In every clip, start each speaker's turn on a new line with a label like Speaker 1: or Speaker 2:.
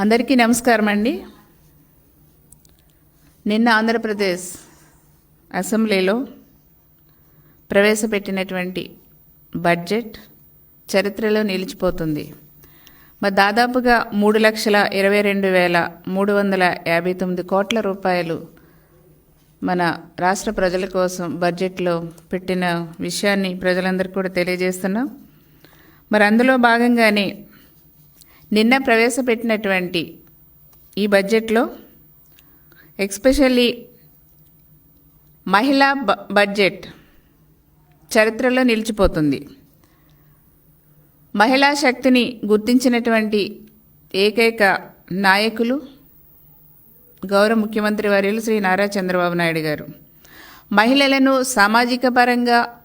Speaker 1: అందరికీ నమస్కారం అండి నిన్న ఆంధ్రప్రదేశ్ అసెంబ్లీలో ప్రవేశపెట్టినటువంటి బడ్జెట్ చరిత్రలో నిలిచిపోతుంది. మరి దాదాపుగా మూడు లక్షల ఇరవై రెండు వేల మూడు వందల యాభై తొమ్మిది కోట్ల రూపాయలు మన రాష్ట్ర ప్రజల కోసం బడ్జెట్లో పెట్టిన విషయాన్ని ప్రజలందరికీ కూడా తెలియజేస్తున్నాం. మరి అందులో భాగంగానే నిన్న ప్రవేశపెట్టినటువంటి ఈ బడ్జెట్లో ఎక్స్పెషల్లీ మహిళా బ- బడ్జెట్ చరిత్రలో నిలిచిపోతుంది. మహిళా శక్తిని గుర్తించినటువంటి ఏకైక నాయకులు గౌరవ ముఖ్యమంత్రి వర్యులు శ్రీ నారా చంద్రబాబు నాయుడు గారు. మహిళలను సామాజిక పరంగా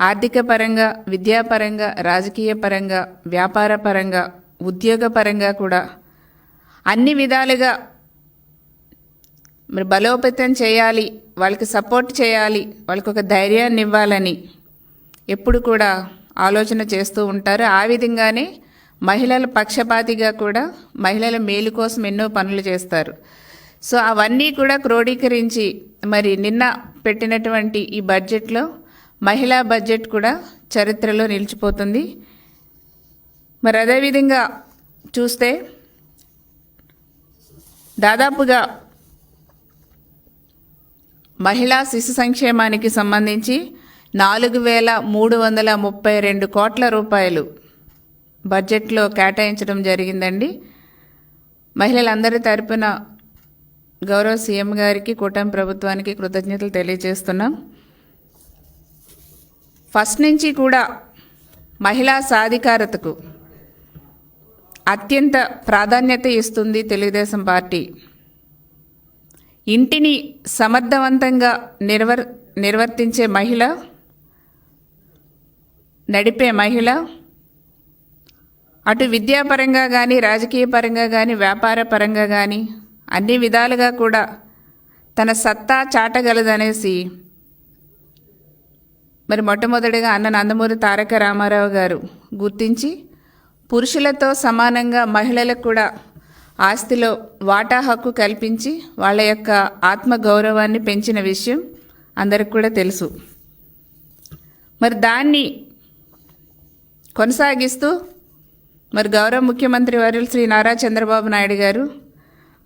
Speaker 1: ఆర్థిక పరంగా విద్యాపరంగా రాజకీయ పరంగా వ్యాపార పరంగా ఉద్యోగపరంగా కూడా అన్ని విధాలుగా మరి బలోపేతం చేయాలి వాళ్ళకి సపోర్ట్ చేయాలి వాళ్ళకి ఒక ధైర్యాన్ని ఇవ్వాలని ఎప్పుడు కూడా ఆలోచన చేస్తూ ఉంటారు. ఆ విధంగానే మహిళల పక్షపాతిగా కూడా మహిళల మేలు కోసం ఎన్నో పనులు చేస్తారు. సో అవన్నీ కూడా క్రోడీకరించి మరి నిన్న పెట్టినటువంటి ఈ బడ్జెట్లో మహిళా బడ్జెట్ కూడా చరిత్రలో నిలిచిపోతుంది. మరి అదేవిధంగా చూస్తే దాదాపుగా మహిళా శిశు సంక్షేమానికి సంబంధించి నాలుగు వేల మూడు వందల ముప్పై రెండు కోట్ల రూపాయలు బడ్జెట్లో కేటాయించడం జరిగిందండి. మహిళలందరి తరపున గౌరవ సీఎం గారికి కూటమి ప్రభుత్వానికి కృతజ్ఞతలు తెలియజేస్తున్నాం. ఫస్ట్ నుంచి కూడా మహిళా సాధికారతకు అత్యంత ప్రాధాన్యత ఇస్తుంది తెలుగుదేశం పార్టీ. ఇంటిని సమర్థవంతంగా నిర్వర్ నిర్వర్తించే మహిళ నడిపే మహిళ అటు విద్యాపరంగా కానీ రాజకీయ పరంగా కానీ వ్యాపార పరంగా కానీ అన్ని విధాలుగా కూడా తన సత్తా చాటగలదనేసి మరి మొట్టమొదటిగా అన్న నందమూరి తారక రామారావు గారు గుర్తించి పురుషులతో సమానంగా మహిళలకు కూడా ఆస్తిలో వాటా హక్కు కల్పించి వాళ్ళ యొక్క ఆత్మ గౌరవాన్ని పెంచిన విషయం అందరికి కూడా తెలుసు. మరి దాన్ని కొనసాగిస్తూ మరి గౌరవ ముఖ్యమంత్రి వర్యులు శ్రీ నారా చంద్రబాబు నాయుడు గారు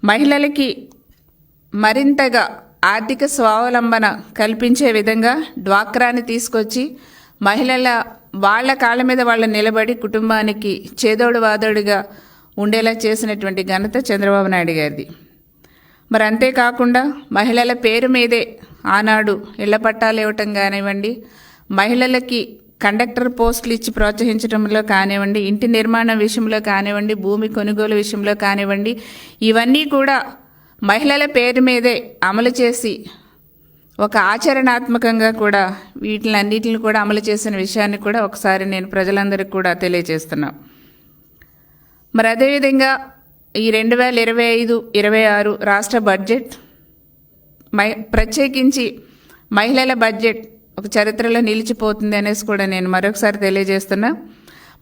Speaker 1: మహిళలకి మరింతగా ఆర్థిక స్వావలంబన కల్పించే విధంగా డ్వాక్రాని తీసుకొచ్చి మహిళల వాళ్ళ కాళ్ళ మీద వాళ్ళు నిలబడి కుటుంబానికి చేదోడు వాదోడుగా ఉండేలా చేసినటువంటి ఘనత చంద్రబాబు నాయుడు గారిది. మరి అంతేకాకుండా మహిళల పేరు మీదే ఆనాడు ఇళ్ళ పట్టాలు ఇవ్వటం కానివ్వండి మహిళలకి కండక్టర్ పోస్టులు ఇచ్చి ప్రోత్సహించడంలో కానివ్వండి ఇంటి నిర్మాణం విషయంలో కానివ్వండి భూమి కొనుగోలు విషయంలో కానివ్వండి ఇవన్నీ కూడా మహిళల పేరు మీదే అమలు చేసి ఒక ఆచరణాత్మకంగా కూడా వీటిలన్నిటిని కూడా అమలు చేసిన విషయాన్ని కూడా ఒకసారి నేను ప్రజలందరికీ కూడా తెలియజేస్తున్నాను మరి అదేవిధంగా ఈ రెండు వేల ఇరవై ఐదు ఇరవై ఆరు రాష్ట్ర బడ్జెట్ మై ప్రత్యేకించి మహిళల బడ్జెట్ ఒక చరిత్రలో నిలిచిపోతుంది అనేసి కూడా నేను మరొకసారి తెలియజేస్తున్నా.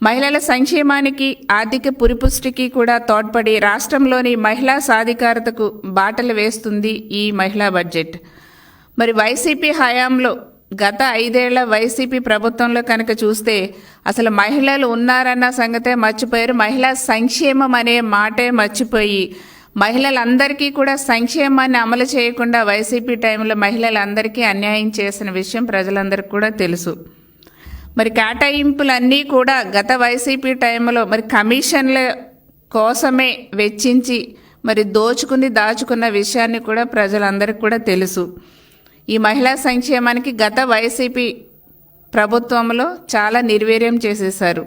Speaker 1: మహిళల సంక్షేమానికి ఆర్థిక పురిపుష్టికి కూడా తోడ్పడి రాష్ట్రంలోని మహిళా సాధికారతకు బాటలు వేస్తుంది ఈ మహిళా బడ్జెట్. మరి వైసీపీ హయాంలో గత ఐదేళ్ళ వైసీపీ ప్రభుత్వంలో కనుక చూస్తే అసలు మహిళలు ఉన్నారన్న సంగతే మర్చిపోయారు. మహిళా సంక్షేమం అనే మాటే మర్చిపోయి మహిళలందరికీ కూడా సంక్షేమాన్ని అమలు చేయకుండా వైసీపీ టైంలో మహిళలందరికీ అన్యాయం చేసిన విషయం ప్రజలందరికీ కూడా తెలుసు. మరి కేటాయింపులన్నీ కూడా గత వైసీపీ టైంలో మరి కమిషన్ల కోసమే వెచ్చించి మరి దోచుకుని దాచుకున్న విషయాన్ని కూడా ప్రజలందరికీ కూడా తెలుసు. ఈ మహిళా సంక్షేమానికి గత వైసీపీ ప్రభుత్వంలో చాలా నిర్వీర్యం చేసేశారు.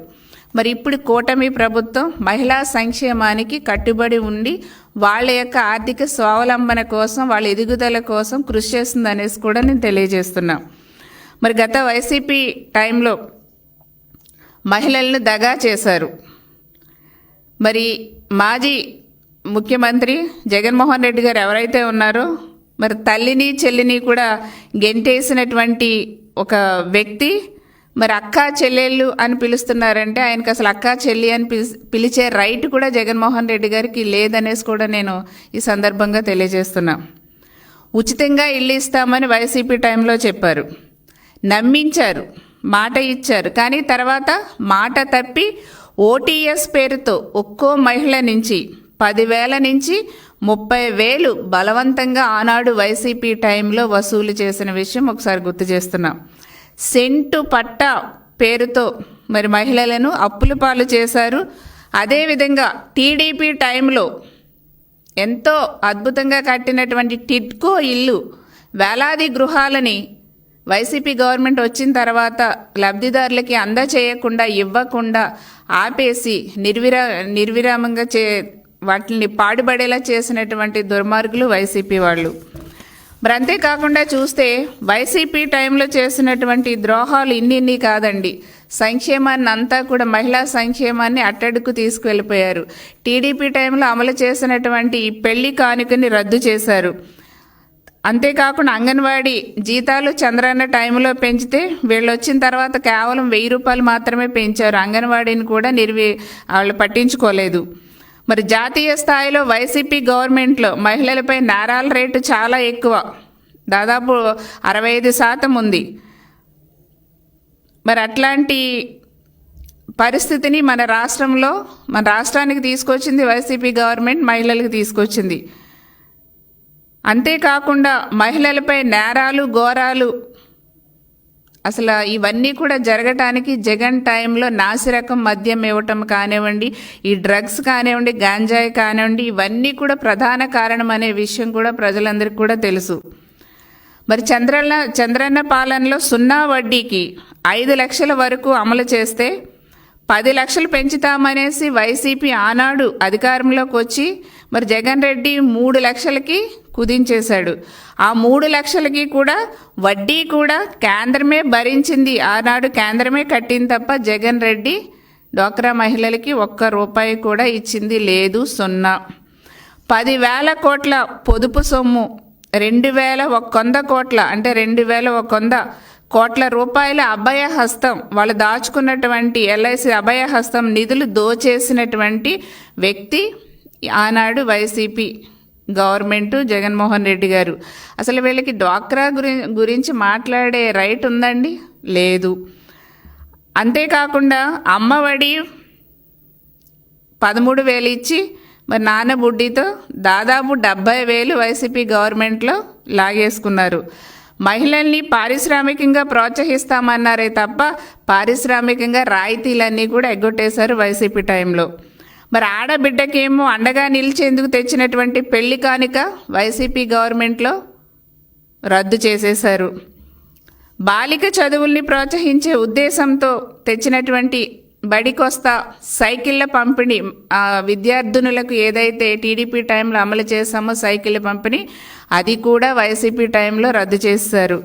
Speaker 1: మరి ఇప్పుడు కూటమి ప్రభుత్వం మహిళా సంక్షేమానికి కట్టుబడి ఉండి వాళ్ళ యొక్క ఆర్థిక స్వావలంబన కోసం వాళ్ళ ఎదుగుదల కోసం కృషి చేస్తుంది అనేసి కూడా నేను తెలియజేస్తున్నా. మరి గత వైసీపీ టైంలో మహిళలను దగా చేశారు. మరి మాజీ ముఖ్యమంత్రి జగన్మోహన్ రెడ్డి గారు ఎవరైతే ఉన్నారో మరి తల్లిని చెల్లిని కూడా గెంటేసినటువంటి ఒక వ్యక్తి మరి అక్క చెల్లెళ్ళు అని పిలుస్తున్నారంటే ఆయనకు అసలు అక్క చెల్లి అని పిలి పిలిచే రైట్ కూడా జగన్మోహన్ రెడ్డి గారికి లేదనేసి కూడా నేను ఈ సందర్భంగా తెలియజేస్తున్నా. ఉచితంగా ఇల్లు ఇస్తామని వైసీపీ టైంలో చెప్పారు. నమ్మించారు మాట ఇచ్చారు. కానీ తర్వాత మాట తప్పి ఓటీఎస్ పేరుతో ఒక్కో మహిళ నుంచి పదివేల నుంచి ముప్పై వేలు బలవంతంగా ఆనాడు వైసీపీ టైంలో వసూలు చేసిన విషయం ఒకసారి గుర్తు చేస్తున్నాం. సెంటు పట్ట పేరుతో మరి మహిళలను అప్పుల పాలు చేశారు. అదేవిధంగా టీడీపీ టైంలో ఎంతో అద్భుతంగా కట్టినటువంటి టిడ్కో ఇల్లు వేలాది గృహాలని వైసీపీ గవర్నమెంట్ వచ్చిన తర్వాత లబ్ధిదారులకి అందచేయకుండా ఇవ్వకుండా ఆపేసి నిర్విరా నిర్విరామంగా చే వాటిని పాడుపడేలా చేసినటువంటి దుర్మార్గులు వైసీపీ వాళ్ళు. మరి అంతేకాకుండా చూస్తే వైసీపీ టైంలో చేసినటువంటి ద్రోహాలు ఇన్నిన్ని కాదండి. సంక్షేమాన్ని అంతా కూడా మహిళా సంక్షేమాన్ని అట్టడుకు తీసుకువెళ్ళిపోయారు. టీడీపీ టైంలో అమలు చేసినటువంటి పెళ్ళి కానుకని రద్దు చేశారు. అంతేకాకుండా అంగన్వాడీ జీతాలు చంద్రన్న టైంలో పెంచితే వీళ్ళు వచ్చిన తర్వాత కేవలం వెయ్యి రూపాయలు మాత్రమే పెంచారు. అంగన్వాడీని కూడా నిర్వి వాళ్ళు పట్టించుకోలేదు. మరి జాతీయ స్థాయిలో వైసీపీ గవర్నమెంట్లో మహిళలపై నేరాల రేటు చాలా ఎక్కువ. దాదాపు అరవై ఐదు శాతం ఉంది. మరి అట్లాంటి పరిస్థితిని మన రాష్ట్రంలో మన రాష్ట్రానికి తీసుకొచ్చింది వైసీపీ గవర్నమెంట్ మహిళలకు తీసుకొచ్చింది. అంతేకాకుండా మహిళలపై నేరాలు ఘోరాలు అసలు ఇవన్నీ కూడా జరగటానికి జగన్ టైంలో నాసిరకం మద్యం ఇవ్వటం కానివ్వండి ఈ డ్రగ్స్ కానివ్వండి గాంజాయి కానివ్వండి ఇవన్నీ కూడా ప్రధాన కారణం అనే విషయం కూడా ప్రజలందరికీ కూడా తెలుసు. మరి చంద్రన్న చంద్రన్న పాలనలో సున్నా వడ్డీకి ఐదు లక్షల వరకు అమలు చేస్తే పది లక్షలు పెంచుతామనేసి వైసీపీ ఆనాడు అధికారంలోకి వచ్చి మరి జగన్ రెడ్డి మూడు లక్షలకి కుదించేశాడు. ఆ మూడు లక్షలకి కూడా వడ్డీ కూడా కేంద్రమే భరించింది. ఆనాడు కేంద్రమే కట్టింది తప్ప జగన్ రెడ్డి డ్వాక్రా మహిళలకి ఒక్క రూపాయి కూడా ఇచ్చింది లేదు సున్నా. పదివేల కోట్ల పొదుపు సొమ్ము రెండు వేల ఒక వంద కోట్ల అంటే రెండు వేల ఒక వంద కోట్ల రూపాయల అభయ హస్తం వాళ్ళు దాచుకున్నటువంటి ఎల్ఐసి అభయ హస్తం నిధులు దోచేసినటువంటి వ్యక్తి ఆనాడు వైసీపీ గవర్నమెంట్ జగన్మోహన్ రెడ్డి గారు. అసలు వీళ్ళకి డ్వాక్రా గురి గురించి మాట్లాడే రైట్ ఉందండి? లేదు. అంతేకాకుండా అమ్మఒడి పదమూడు వేలు ఇచ్చి మరి నాన్న బుడ్డితో దాదాపు డెబ్బై వేలు వైసీపీ గవర్నమెంట్లో లాగేసుకున్నారు. మహిళల్ని పారిశ్రామికంగా ప్రోత్సహిస్తామన్నారే తప్ప పారిశ్రామికంగా రాయితీలన్నీ కూడా ఎగ్గొట్టేశారు వైసీపీ టైంలో. మరి ఆడబిడ్డకేమో అండగా నిలిచేందుకు తెచ్చినటువంటి పెళ్ళి కానుక వైసీపీ గవర్నమెంట్లో రద్దు చేసేశారు. బాలిక చదువుల్ని ప్రోత్సహించే ఉద్దేశంతో తెచ్చినటువంటి బడికొస్తా సైకిళ్ళ పంపిణీ విద్యార్థినులకు ఏదైతే టీడీపీ టైంలో అమలు చేశామో సైకిళ్ళ పంపిణీ అది కూడా వైసీపీ టైంలో రద్దు చేశారు.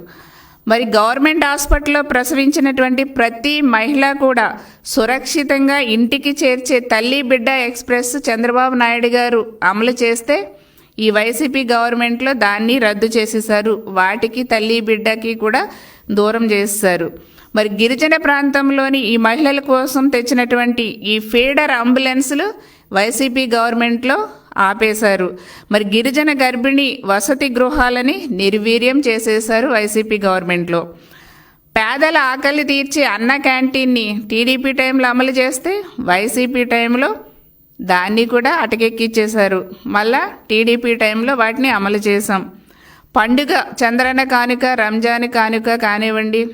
Speaker 1: మరి గవర్నమెంట్ హాస్పిటల్లో ప్రసవించినటువంటి ప్రతి మహిళ కూడా సురక్షితంగా ఇంటికి చేర్చే తల్లి బిడ్డ ఎక్స్ప్రెస్ చంద్రబాబు నాయుడు గారు అమలు చేస్తే ఈ వైసీపీ గవర్నమెంట్లో దాన్ని రద్దు చేసేశారు. వాటికి తల్లి బిడ్డకి కూడా దూరం చేస్తారు మరి గిరిజన ప్రాంతంలోని ఈ మహిళల కోసం తెచ్చినటువంటి ఈ ఫీడర్ అంబులెన్సులు వైసీపీ గవర్నమెంట్లో ఆపేశారు. మరి గిరిజన గర్భిణి వసతి గృహాలని నిర్వీర్యం చేసేశారు వైసీపీ గవర్నమెంట్లో. పేదల ఆకలి తీర్చి అన్న క్యాంటీన్ని టీడీపీ టైంలో అమలు చేస్తే వైసీపీ టైంలో దాన్ని కూడా అటకెక్కిచ్చేశారు. మళ్ళా టీడీపీ టైంలో వాటిని అమలు చేశాం. పండుగ చంద్రన కానుక రంజాన్ కానుక కానివ్వండి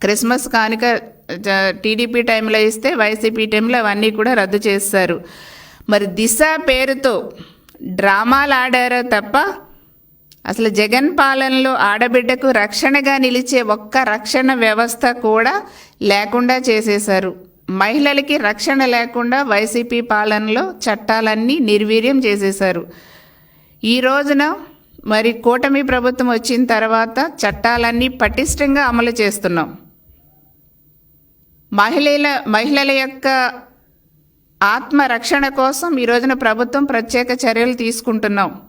Speaker 1: క్రిస్మస్ కానుక జ- టీడీపీ టైంలో ఇస్తే వైసీపీ టైంలో అవన్నీ కూడా రద్దు చేస్తారు. మరి దిశ పేరుతో డ్రామాలు ఆడారో తప్ప అసలు జగన్ పాలనలో ఆడబిడ్డకు రక్షణగా నిలిచే ఒక్క రక్షణ వ్యవస్థ కూడా లేకుండా చేసేశారు. మహిళలకి రక్షణ లేకుండా వైసీపీ పాలనలో చట్టాలన్నీ నిర్వీర్యం చేసేశారు. ఈ రోజున మరి కూటమి ప్రభుత్వం వచ్చిన తర్వాత చట్టాలన్నీ పటిష్టంగా అమలు చేస్తున్నాం. మహిళల మహిళల యొక్క ఆత్మరక్షణ కోసం ఈ రోజున ప్రభుత్వం ప్రత్యేక చర్యలు తీసుకుంటున్నాం.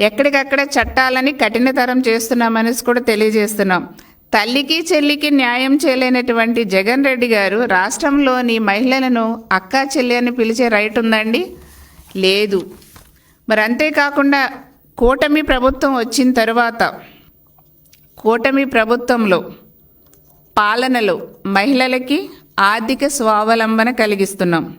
Speaker 1: ఎక్కడికక్కడ చట్టాలని కఠినతరం చేస్తున్నామనేసి కూడా తెలియజేస్తున్నాం. తల్లికి చెల్లికి న్యాయం చేయలేనటువంటి జగన్ రెడ్డి గారు రాష్ట్రంలోని మహిళలను అక్కా చెల్లి అని పిలిచే రైట్ ఉందండి? లేదు. మరి అంతేకాకుండా కూటమి ప్రభుత్వం వచ్చిన తర్వాత కూటమి ప్రభుత్వంలో పాలనలో మహిళలకి ఆర్థిక స్వావలంబన కలిగిస్తున్నాం.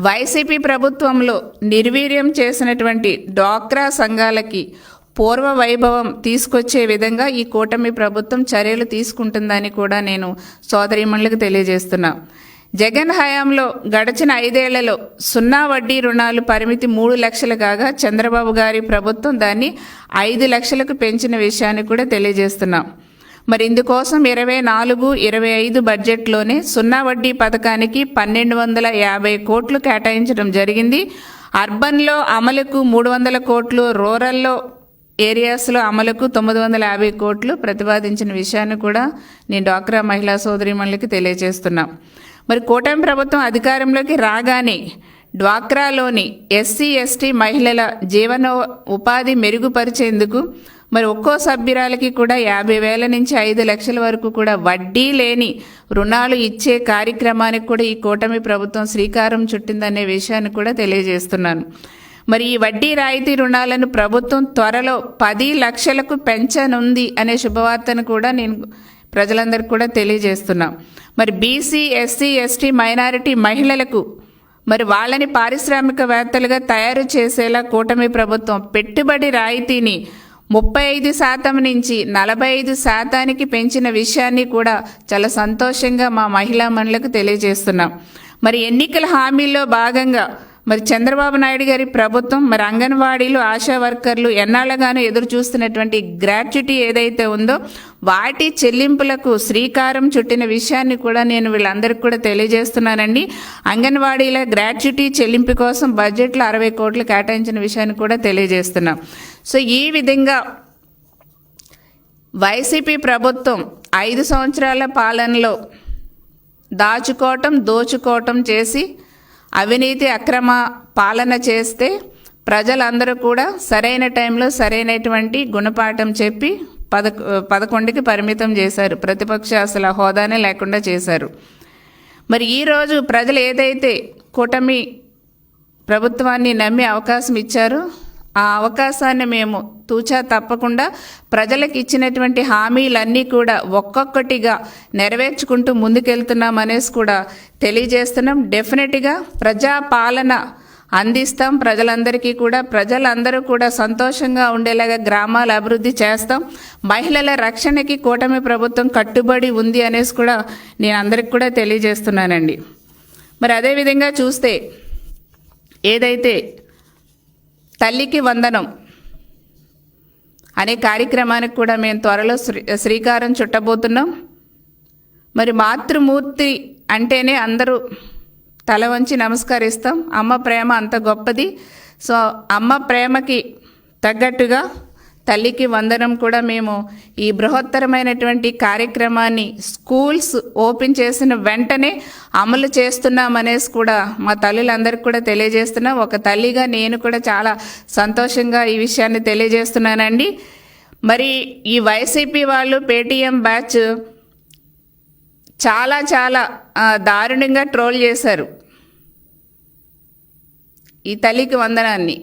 Speaker 1: వైసీపీ ప్రభుత్వంలో నిర్వీర్యం చేసినటువంటి డ్వాక్రా సంఘాలకి పూర్వ వైభవం తీసుకొచ్చే విధంగా ఈ కూటమి ప్రభుత్వం చర్యలు తీసుకుంటుందని కూడా నేను సోదరిమణులకు తెలియజేస్తున్నా. జగన్ హయాంలో గడిచిన ఐదేళ్ళలో సున్నా వడ్డీ రుణాలు పరిమితి మూడు లక్షలు కాగా చంద్రబాబు గారి ప్రభుత్వం దాన్ని ఐదు లక్షలకు పెంచిన విషయాన్ని కూడా తెలియజేస్తున్నాం. మరి ఇందుకోసం ఇరవై నాలుగు ఇరవై ఐదు బడ్జెట్లోనే సున్నా వడ్డీ పథకానికి పన్నెండు వందల యాభై కోట్లు కేటాయించడం జరిగింది. అర్బన్లో అమలుకు మూడు వందల కోట్లు రూరల్లో ఏరియాస్లో అమలుకు తొమ్మిది వందల యాభై కోట్లు ప్రతిపాదించిన విషయాన్ని కూడా నేను డాక్రా మహిళా సోదరిమణులకి తెలియజేస్తున్నా. మరి కూటమి ప్రభుత్వం అధికారంలోకి రాగానే డ్వాక్రాలోని ఎస్సీ ఎస్టీ మహిళల జీవన ఉపాధి మెరుగుపరిచేందుకు మరి ఒక్కో సభ్యురాలకి కూడా యాభై వేల నుంచి ఐదు లక్షల వరకు కూడా వడ్డీ లేని రుణాలు ఇచ్చే కార్యక్రమానికి కూడా ఈ కూటమి ప్రభుత్వం శ్రీకారం చుట్టిందనే విషయాన్ని కూడా తెలియజేస్తున్నాను. మరి ఈ వడ్డీ రాయితీ రుణాలను ప్రభుత్వం త్వరలో పది లక్షలకు పెంచనుంది అనే శుభవార్తను కూడా నేను ప్రజలందరికీ కూడా తెలియజేస్తున్నాం. మరి బీసీ ఎస్సీ ఎస్టీ మైనారిటీ మహిళలకు మరి వాళ్ళని పారిశ్రామికవేత్తలుగా తయారు చేసేలా కూటమి ప్రభుత్వం పెట్టుబడి రాయితీని ముప్పై ఐదు శాతం నుంచి నలభై ఐదు శాతానికి పెంచిన విషయాన్ని కూడా చాలా సంతోషంగా మా మహిళా మనులకు తెలియజేస్తున్నాం. మరి ఎన్నికల హామీల్లో భాగంగా మరి చంద్రబాబు నాయుడు గారి ప్రభుత్వం మరి అంగన్వాడీలు ఆశా వర్కర్లు ఎన్నాళ్ళగానో ఎదురు చూస్తున్నటువంటి గ్రాట్యుటీ ఏదైతే ఉందో వాటి చెల్లింపులకు శ్రీకారం చుట్టిన విషయాన్ని కూడా నేను వీళ్ళందరికీ కూడా తెలియజేస్తున్నానండి. అంగన్వాడీల గ్రాట్యుటీ చెల్లింపు కోసం బడ్జెట్లో అరవై కోట్లు కేటాయించిన విషయాన్ని కూడా తెలియజేస్తున్నాం. సో ఈ విధంగా వైసీపీ ప్రభుత్వం ఐదు సంవత్సరాల పాలనలో దాచుకోవటం దోచుకోవటం చేసి అవినీతి అక్రమ పాలన చేస్తే ప్రజలందరూ కూడా సరైన టైంలో సరైనటువంటి గుణపాఠం చెప్పి పద పదకొండుకి పరిమితం చేశారు. ప్రతిపక్ష అసలు హోదానే లేకుండా చేశారు. మరి ఈరోజు ప్రజలు ఏదైతే కూటమి ప్రభుత్వాన్ని నమ్మి అవకాశం ఇచ్చారో ఆ అవకాశాన్ని మేము తూచా తప్పకుండా ప్రజలకు ఇచ్చినటువంటి హామీలన్నీ కూడా ఒక్కొక్కటిగా నెరవేర్చుకుంటూ ముందుకెళ్తున్నాం అనేసి కూడా తెలియజేస్తున్నాం. డెఫినెట్గా ప్రజాపాలన అందిస్తాం. ప్రజలందరికీ కూడా ప్రజలందరూ కూడా సంతోషంగా ఉండేలాగా గ్రామాలు అభివృద్ధి చేస్తాం. మహిళల రక్షణకి కూటమి ప్రభుత్వం కట్టుబడి ఉంది అనేసి కూడా నేను అందరికి కూడా తెలియజేస్తున్నానండి. మరి అదేవిధంగా చూస్తే ఏదైతే తల్లికి వందనం అనే కార్యక్రమానికి కూడా మేము త్వరలో శ్రీ శ్రీకారం చుట్టబోతున్నాం. మరి మాతృమూర్తి అంటేనే అందరూ తల వంచి నమస్కరిస్తాం. అమ్మ ప్రేమ అంత గొప్పది. సో అమ్మ ప్రేమకి తగ్గట్టుగా తల్లికి వందనం కూడా మేము ఈ బృహత్తరమైనటువంటి కార్యక్రమాన్ని స్కూల్స్ ఓపెన్ చేసిన వెంటనే అమలు చేస్తున్నామనేసి కూడా మా తల్లులందరికీ కూడా తెలియజేస్తున్నాం. ఒక తల్లిగా నేను కూడా చాలా సంతోషంగా ఈ విషయాన్ని తెలియజేస్తున్నానండి. మరి ఈ వైసీపీ వాళ్ళు పేటీఎం బ్యాచ్ చాలా చాలా దారుణంగా ట్రోల్ చేశారు. ఈ తల్లికి వందనాన్ని.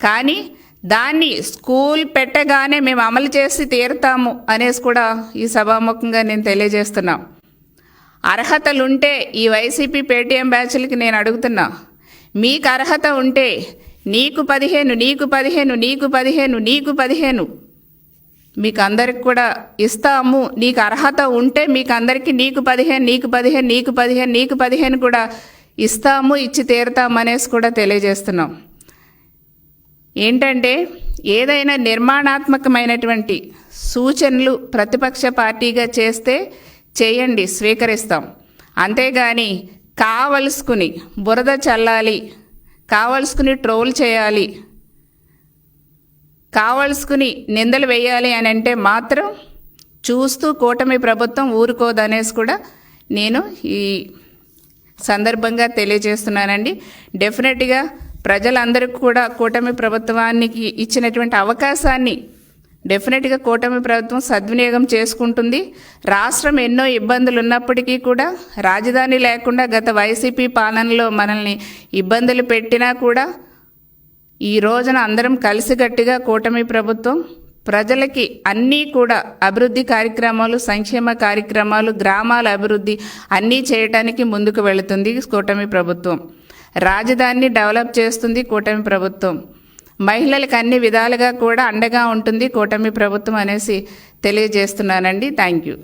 Speaker 1: కానీ దాన్ని స్కూల్ పెట్టగానే మేము అమలు చేసి తీరుతాము అనేసి కూడా ఈ సభాముఖంగా నేను తెలియజేస్తున్నాం. అర్హతలుంటే ఈ వైసీపీ పేటీఎం బ్యాచ్లకి నేను అడుగుతున్నా. మీకు అర్హత ఉంటే నీకు పదిహేను నీకు పదిహేను నీకు పదిహేను నీకు పదిహేను మీకు అందరికి కూడా ఇస్తాము. నీకు అర్హత ఉంటే మీకు అందరికీ నీకు పదిహేను నీకు పదిహేను నీకు పదిహేను నీకు పదిహేను కూడా ఇస్తాము ఇచ్చి తీరుతాం అనేసి కూడా తెలియజేస్తున్నాం. ఏంటంటే ఏదైనా నిర్మాణాత్మకమైనటువంటి సూచనలు ప్రతిపక్ష పార్టీగా చేస్తే చేయండి స్వీకరిస్తాం. అంతేగాని కావలసుకుని బురద చల్లాలి కావలసుకుని ట్రోల్ చేయాలి కావలసుకుని నిందలు వేయాలి అని అంటే మాత్రం చూస్తూ కూటమి ప్రభుత్వం ఊరుకోదనేసి కూడా నేను ఈ సందర్భంగా తెలియజేస్తున్నానండి. డెఫినెట్గా ప్రజలందరికీ కూడా కూటమి ప్రభుత్వానికి ఇచ్చినటువంటి అవకాశాన్ని డెఫినెట్గా కూటమి ప్రభుత్వం సద్వినియోగం చేసుకుంటుంది. రాష్ట్రం ఎన్నో ఇబ్బందులు ఉన్నప్పటికీ కూడా రాజధాని లేకుండా గత వైసీపీ పాలనలో మనల్ని ఇబ్బందులు పెట్టినా కూడా ఈ రోజున అందరం కలిసిగట్టిగా కూటమి ప్రభుత్వం ప్రజలకి అన్నీ కూడా అభివృద్ధి కార్యక్రమాలు సంక్షేమ కార్యక్రమాలు గ్రామాల అభివృద్ధి అన్నీ చేయటానికి ముందుకు వెళుతుంది కూటమి ప్రభుత్వం. రాజధానిని డెవలప్ చేస్తుంది కూటమి ప్రభుత్వం. మహిళలకు అన్ని విధాలుగా కూడా అండగా ఉంటుంది కూటమి ప్రభుత్వం అనేసి తెలియజేస్తున్నానండి. Thank you.